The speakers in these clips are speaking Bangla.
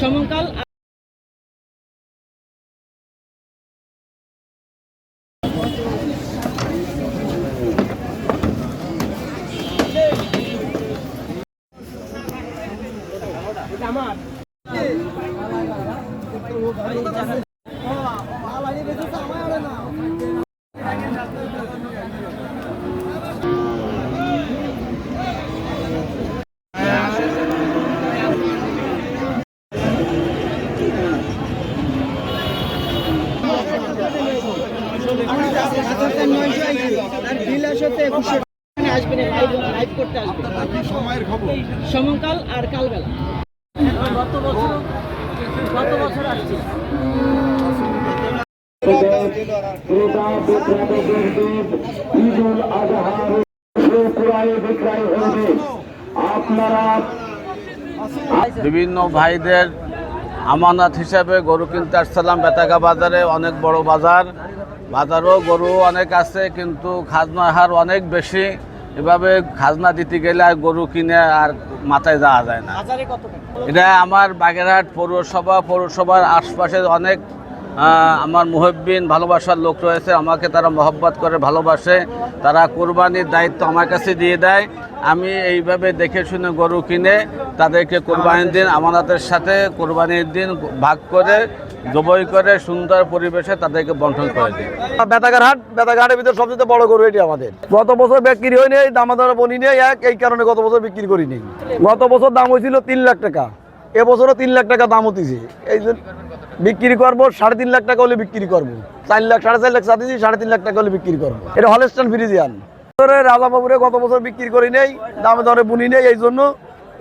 সমকাল আসবেন লাইভ লাইভ করতে আসবেন সমকাল আর কালবেলা। গত বছর গত বছর আসছি। বিভিন্ন ভাইদের আমানত হিসাবে গরু কিনতে আসছিলাম বেতাগা বাজারে অনেক বড় বাজার। বাজারও গরু অনেক আছে কিন্তু খাজনার হার অনেক বেশি। এভাবে খাজনা দিতে গেলে আর গরু কিনে আর মাথায় যাওয়া যায় না। এটা আমার বাগেরহাট পৌরসভা পৌরসভার আশপাশে অনেক আমার মুহব্বিন ভালোবাসার লোক রয়েছে আমাকে তারা মহব্বত করে ভালোবাসে। তারা কোরবানির দায়িত্ব আমার কাছে দিয়ে দেয়। আমি এইভাবে দেখে শুনে গরু কিনে তাদেরকে কোরবানির দিন, আমানতের সাথে কোরবানির দিন ভাগ করে, জবই করে সুন্দর পরিবেশে তাদেরকে বন্টন করে দিই। বেতাঘাট বেতাঘাটের ভিতরে সবচেয়ে বড় গরু এটি আমাদের। গত বছর বিক্রি হয়নি দাম দরে বনি নেই এক, এই কারণে গত বছর বিক্রি করিনি। গত বছর দাম হয়েছিল তিন লাখ টাকা, এবছরও তিন লাখ টাকা দাম হতেছে। এই বিক্রি করব, সাড়ে তিন লাখ টাকা হলে বিক্রি করব। চার লাখ, সাড়ে চার লাখ চাচ্ছি সাড়ে তিন লাখ টাকা হলে বিক্রি করব। এটা হলেস্টান ফ্রিজিয়ান। রাজাবাবুরে গত বছর বিক্রি করি নেই, দামে দরে বুনি নেই, এই জন্য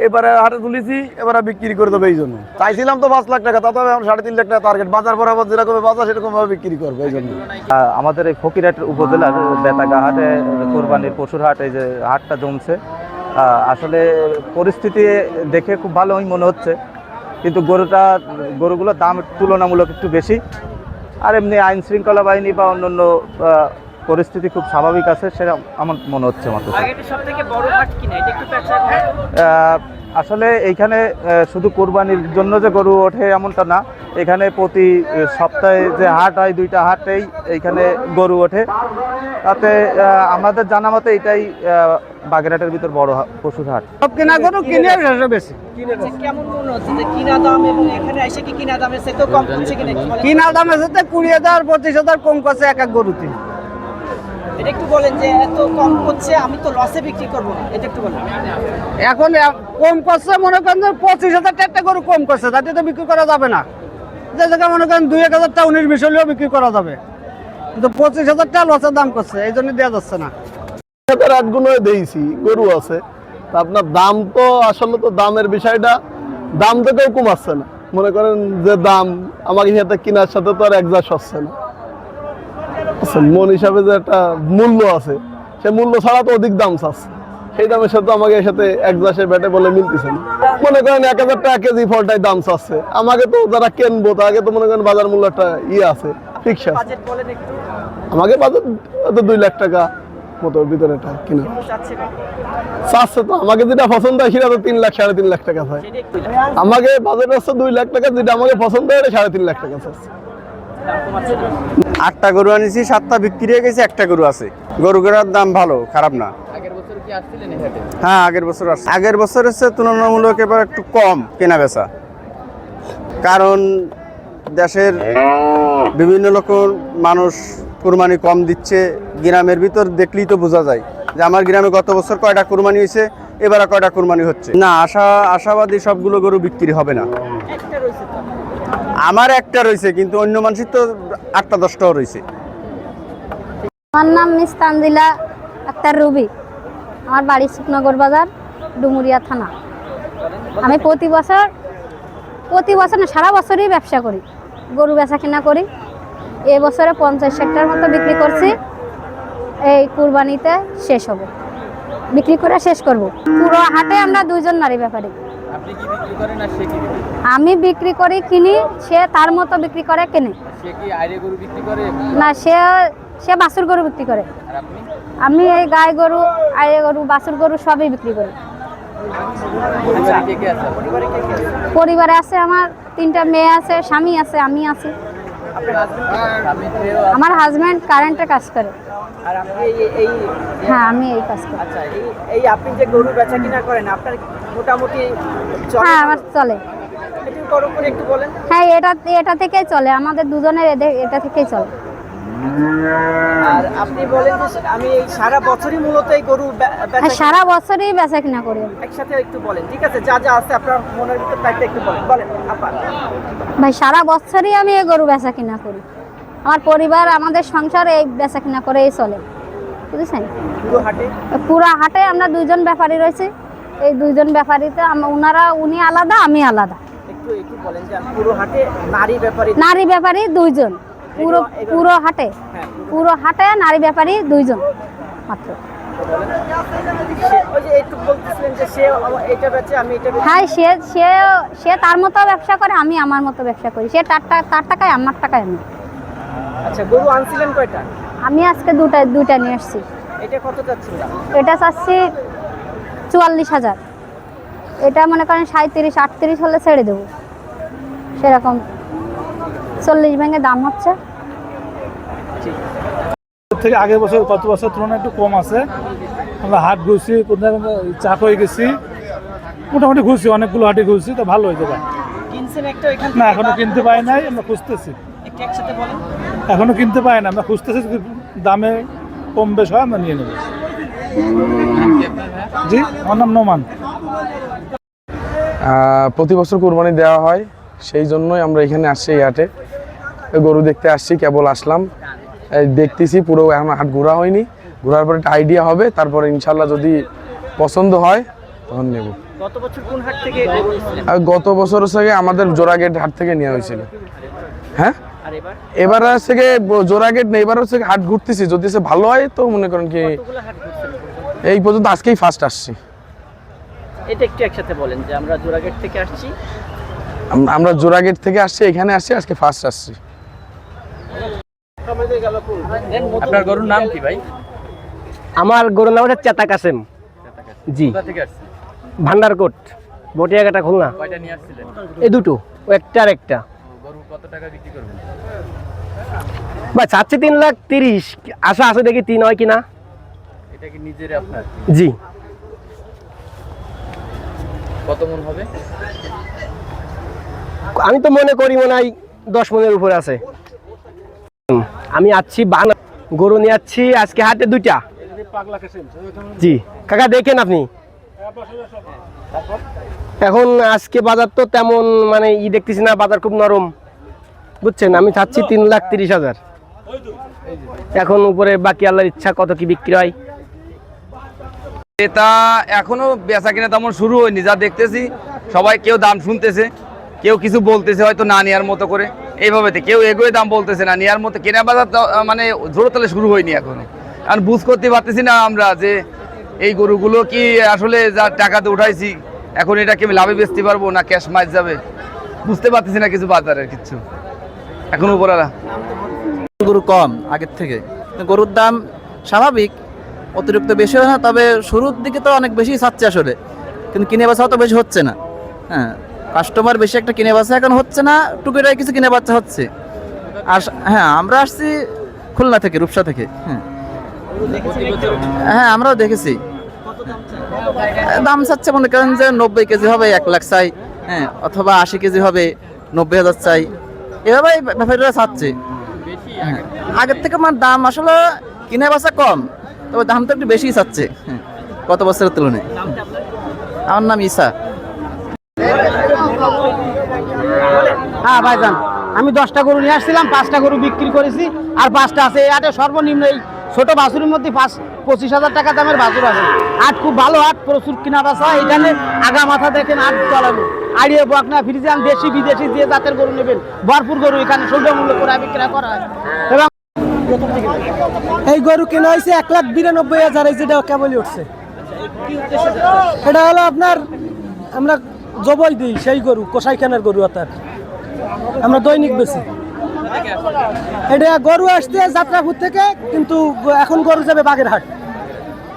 এবারে হাটে তুলেছি, এবারে বিক্রি করে দেবো এই জন্য। চাইছিলাম তো পাঁচ লাখ টাকা তাতে এখন সাড়ে তিন লাখ টাকা টার্গেট বাজার বরাবর যেরকম বাজার সেরকম ভাবে বিক্রি করবে এই জন্য। আমাদের এই ফকিরহাট উপজেলার বেতাগা হাটে, কোরবানির পশুর হাট, এই যে হাটটা জমছে। আসলে পরিস্থিতি দেখে খুব ভালোই মনে হচ্ছে। কিন্তু গরুটা, গরুগুলোর দাম তুলনামূলক একটু বেশি। আর এমনি আইন শৃঙ্খলা বাহিনী বা অন্যান্য পরিস্থিতি খুব স্বাভাবিক আছে সেটা আমার মনে হচ্ছে মাত্র আগের সব থেকে বড় হাট কিনা এটা একটু পেঁচা আহ, আসলে এইখানে শুধু কোরবানির জন্য যে গরু ওঠে এমনটা না। এখানে প্রতি সপ্তাহে যে হাট হয় দুইটা হাটেই এইখানে গরু ওঠে। তাতে আমাদের জানা মতে এটাই বাগেরহাটের ভিতর বড় পশুর হাট। সব কেনা গরু কিনে বেশি। আচ্ছা, মনে কিনা দাম সাথে কুড়ি হাজার পঁচিশ হাজার কম করছে এক এক গরুতে। এটা একটু বলেন যে এত কম করছে আমি তো লসে বিক্রি করব না। এটা একটু বলেন। এখন কম করছে মনে করেন যে পঁচিশ হাজার টাকা গরু কম করছে তাতে তো বিক্রি করা যাবে না। যে জায়গায় মনে করেন দুই এক উনিশ বিশ হলেও বিক্রি করা যাবে। কিন্তু পঁচিশ হাজার টাকা লসের দাম করছে এই জন্য দেওয়া যাচ্ছে না। রাতগুলো দিয়েছি গরু আছে। আপনার দাম তো আসলে তো দামের বিষয়টা দাম তো কেউ কমাচ্ছে না। মনে করেন যে দাম আমাকে সাথে কেনার সাথে তো আর একজাস হচ্ছে না। মন হিসাবে যে একটা মূল্য আছে সে মূল্য ছাড়া তো অধিক দাম চাচ্ছে সেই দামের সাথে আমাকে এর সাথে একজাসে ব্যাটে বলে মিলতেছে না। মনে করেন এক হাজার টাকা কেজি ফলটাই দাম চাচ্ছে। আমাকে তো যারা কিনবো তাকে তো মনে করেন বাজার মূল্য একটা ইয়ে আছে ফিক্স আছে। একটু। আমাকে বাজার হয়তো দুই লাখ টাকা মতোর ভিতরে এটা কিনা। চাচ্ছে তো আমাকে যেটা পছন্দ হয় সেটা তো তিন লাখ সাড়ে তিন লাখ টাকা চাই আমাকে বাজেট হচ্ছে দুই লাখ টাকা যেটা আমাকে পছন্দ হয় সাড়ে তিন লাখ টাকা চাচ্ছে। আটটা গরু আনিছি সাতটা বিক্রি হয়ে গেছে একটা গরু আছে। গরুগুলোর দাম ভালো খারাপ না। হ্যাঁ আগের বছর আসছে। আগের বছর হচ্ছে তুলনামূলক এবার একটু কম কেনা বেচা কারণ দেশের বিভিন্ন রকম মানুষ কুরবানি কম দিচ্ছে গ্রামের ভিতর দেখলেই তো বোঝা যায় যে আমার গ্রামে গত বছর কয়টা কুরবানি হয়েছে এবার কয়টা কুরবানি হচ্ছে। না আশা আশাবাদী সবগুলো গরু বিক্রি হবে না। আমার একটা রয়েছে, কিন্তু অন্য মানুষের তো আটটা, দশটাও রয়েছে। আমার নাম মিস তানজিলা আক্তার রুবি। আমার বাড়ি শুকনগর বাজার, ডুমুরিয়া থানা। আমি প্রতি বছর প্রতি বছর না, সারা বছরই ব্যবসা করি। গরু বেচা কেনা করি। এ বছরে পঞ্চাশ হেক্টর মতো বিক্রি করছি। এই কুরবানিতে শেষ হবে। বিক্রি করে শেষ করব। পুরো হাটে আমরা দুইজন নারী ব্যাপারী। আমি বিক্রি করি কিনি সে তার মতো বিক্রি করে কেনে। না সে সে বাছুর গরু বিক্রি করে। আমি এই গাই গরু আয়ে গরু বাছুর গরু সবই বিক্রি করি। পরিবারে আছে? আমার তিনটা মেয়ে আছে স্বামী আছে আমি আছি। আমার হাজব্যান্ড কারেন্টে কাজ করে। হ্যাঁ আমি এই কাজ করি। আচ্ছা এই আপনি যে গরু বেচা কিনা করেন আপনার মোটামুটি হ্যাঁ আমার চলে। হ্যাঁ এটা এটা থেকেই চলে। আমাদের দুজনের এটা থেকেই চলে। আর আপনি বলেন আমি এই সারা বছরই মূলত এই গরু হ্যাঁ সারা বছরই বেচা কিনা করি। একসাথে একটু বলেন। ঠিক আছে যা যা আছে আপনার মনের ভিতর থাকতে একটু বলেন। বলেন আপা। ভাই সারা বছরই আমি এই গরু বেচা কিনা করি। আমার পরিবার আমাদের সংসার এই বেচা কিনা করেই চলে। বুঝেছেন? পুরো হাটে? পুরো হাটে আমরা দুজন ব্যাপারী রয়েছি। এই দুইজন ব্যাপারীতে ওনারা উনি আলাদা আমি আলাদা। নারী ব্যাপারী দুইজন। পুরো পুরো হাটে। হ্যাঁ পুরো হাটে নারী ব্যাপারী দুইজন মাত্র। হ্যাঁ সে সে সে তার মতো ব্যবসা করে আমি আমার মতো ব্যবসা করি। সে তার তার টাকায় আমার টাকায় আমি। আচ্ছা গরু আনছিলেন কয়টা? আমি আজকে দুটা দুইটা নিয়ে এসেছি এটা কত এটা চাচ্ছি চুয়াল্লিশ হাজার। এটা মনে করেন সাঁত্রিশ আটত্রিশ হলে ছেড়ে দেবো। সেরকম চল্লিশ ভেঙে দাম হচ্ছে। থেকে আগের বছর গত বছর তুলনায় একটু কম আছে। আমরা হাট ঘুরছি চাক হয়ে গেছি। মোটামুটি ঘুরছি অনেকগুলো হাটে ঘুরছি তো ভালো হয়েছে না থেকে এখনও কিনতে পাই নাই আমরা খুঁজতেছি। এখনও কিনতে পাই না আমরা খুঁজতেছি যদি দামে কম বেশ হয় আমরা নিয়ে নেব। জি? আমার নাম নোমান। প্রতি বছর কোরবানি দেওয়া হয় সেই জন্যই আমরা এখানে আসছি এই হাটে। গরু দেখতে আসছি কেবল আসলাম। দেখতেছি পুরো এখন হাট ঘোরা হয়নি। ঘোরার পরে একটা আইডিয়া হবে তারপরে ইনশাল্লাহ যদি পছন্দ হয় তখন নেব। গত বছর থেকে গরু নিয়েছিলেন আর গত বছর থেকে আমাদের জোড়াগেট হাট থেকে নেওয়া হয়েছিল। হ্যাঁ? আর এবার? এবার থেকে জোড়াগেট নেই এবার হচ্ছে হাট ঘুরতেছি। যদি সে ভালো হয় তো মনে করেন কি এই পর্যন্ত আজকেই ফার্স্ট আসছি। এটা একটু একসাথে বলেন যে আমরা জোড়াগেট থেকে আসছি। আমরা জোড়াগেট থেকে আসছি এখানে আসছি আজকে ফার্স্ট আসছি। আপনার গরুর নাম কি ভাই? আমার গরুর নাম হচ্ছে চেতা কাসেম। জি। কোথা থেকে আসছে ভান্ডারকোট বটিয়াঘাটা খুলনা। কয়টা এই দুটো ও একটা আর একটা। গরু কত টাকা বিক্রি করবেন? বা চাচ্ছে তিন লাখ তিরিশ। আশা আছে দেখি তিন হয় কিনা। এটা কি নিজের আপনার? জি। কত মন হবে? আমি তো মনে করি মনে হয় দশ মনের উপরে আছে। আমি আছি বাংলা গরু নিয়ে যাচ্ছি আজকে হাতে দুইটা। জি। কাকা দেখেন আপনি। এখন আজকে বাজার তো তেমন মানে ই দেখতেছি না বাজার খুব নরম। বুঝছেন? আমি চাচ্ছি তিন লাখ তিরিশ হাজার। এখন উপরে বাকি আল্লাহর ইচ্ছা কত কি বিক্রি হয়। এটা এখনও বেচা কিনা তেমন শুরু হয়নি, যা দেখতেছি, সবাই কেউ দাম শুনতেছে, কেউ কিছু বলতেছে হয়তো না নেওয়ার মতো করে, এইভাবে কেউ এগোয় দাম বলতেছে না নেওয়ার মতো কেনা বাজার মানে জোরতলে শুরু হয়নি এখনও। কারণ বুঝ করতে পারতেছি না আমরা যে এই গরুগুলো কি আসলে যা টাকাতে উঠাইছি, এখন এটা কি আমি লাভে বেচতে পারব না ক্যাশ মাছ যাবে? বুঝতে পারতেছি না কিছু বাজারের কিছু। এখন উপরালা। গরু কম আগের থেকে। গরুর দাম স্বাভাবিক অতিরিক্ত বেশি হয় না, তবে শুরুর দিকে তো অনেক বেশি চাচ্ছে আসলে। কিন্তু কিনে বাচ্চাও তো বেশি হচ্ছে না। হ্যাঁ কাস্টমার বেশি একটা কিনে বাচ্চা এখন হচ্ছে না টুকিটাই কিছু কিনে বাচ্চা হচ্ছে। আর হ্যাঁ আমরা আসছি খুলনা থেকে, রূপসা থেকে হ্যাঁ। হ্যাঁ আমরাও দেখেছি। দাম চাচ্ছে, মনে করেন যে নব্বই কেজি হবে, এক লাখ চাই হ্যাঁ অথবা আশি কেজি হবে, নব্বই হাজার চাই। এভাবেই ব্যাপারীরা চাচ্ছে। হ্যাঁ। আগের থেকে আমার দাম আসলে কিনে বাসা কম। তবে দাম তো একটু বেশি চাচ্ছে। গত বছরের তুলনায়। আমার নাম ঈশা হ্যাঁ ভাইজান, আমি দশটা গরু নিয়ে আসছিলাম, পাঁচটা গরু বিক্রি করেছি, আর পাঁচটা আছে এই হাটে সর্বনিম্ন এই ছোট বাছুরের মধ্যে পাঁচ পঁচিশ হাজার টাকা দামের বাছুর আছে। আট খুব ভালো আট প্রচুর কিনা বাসা এখানে আগা মাথা দেখেন আট চলাবে আড়িয়ে বকনা ফ্রিজিয়ান দেশি, বিদেশি যে জাতের গরু নেবেন, ভরপুর গরু এখানে সুলভ মূল্য করে বিক্রয় করা হয়। এবং এই গরু কেনা হয়েছে এক লাখ বিরানব্বই হাজার এই যেটা কেবলই উঠছে। এটা হলো আপনার আমরা জবই দিই সেই গরু কষাইখানার গরু অর্থাৎ। আমরা দৈনিক বেশি এটা গরু আসতে যাত্রাপুর থেকে কিন্তু এখন গরু যাবে বাগেরহাট।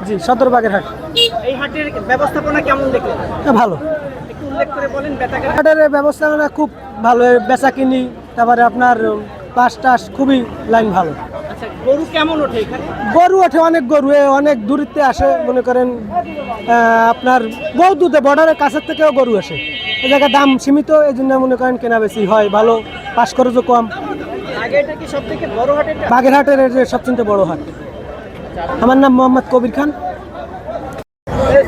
জি সদরবাগের হাট এই হাটের ব্যবস্থাপনা কেমন দেখলেন? ভালো। হাটের ব্যবস্থাপনা খুব ভালো বেচা কিনি তারপরে আপনার পাশ টাস খুবই লাইন ভালো। গরু কেমন ওঠে এখানে? গরু ওঠে অনেক গরু এ অনেক দূরিত্বে আসে মনে করেন আপনার বহু দূরে বর্ডারের কাছের থেকেও গরু আসে। এই জায়গায় দাম সীমিত এই জন্য মনে করেন কেনা বেশি হয় ভালো পাস খরচও কম। আগে এটা কি সব থেকে বড় হাট এটা? বাগেরহাটের সবচেয়ে বড় হাট। আমার নাম মোহাম্মদ কবির খান।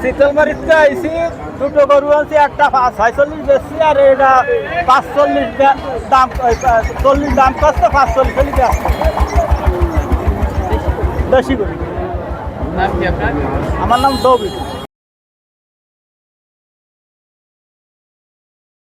শীতলমারিতে আইসি দুটো গরু আছে একটা ছয়চল্লিশ বেশি আর এটা পাঁচচল্লিশ দাম চল্লিশ দাম করছে পাঁচচল্লিশ চল্লিশ বেশি করি আমার নাম দৌবির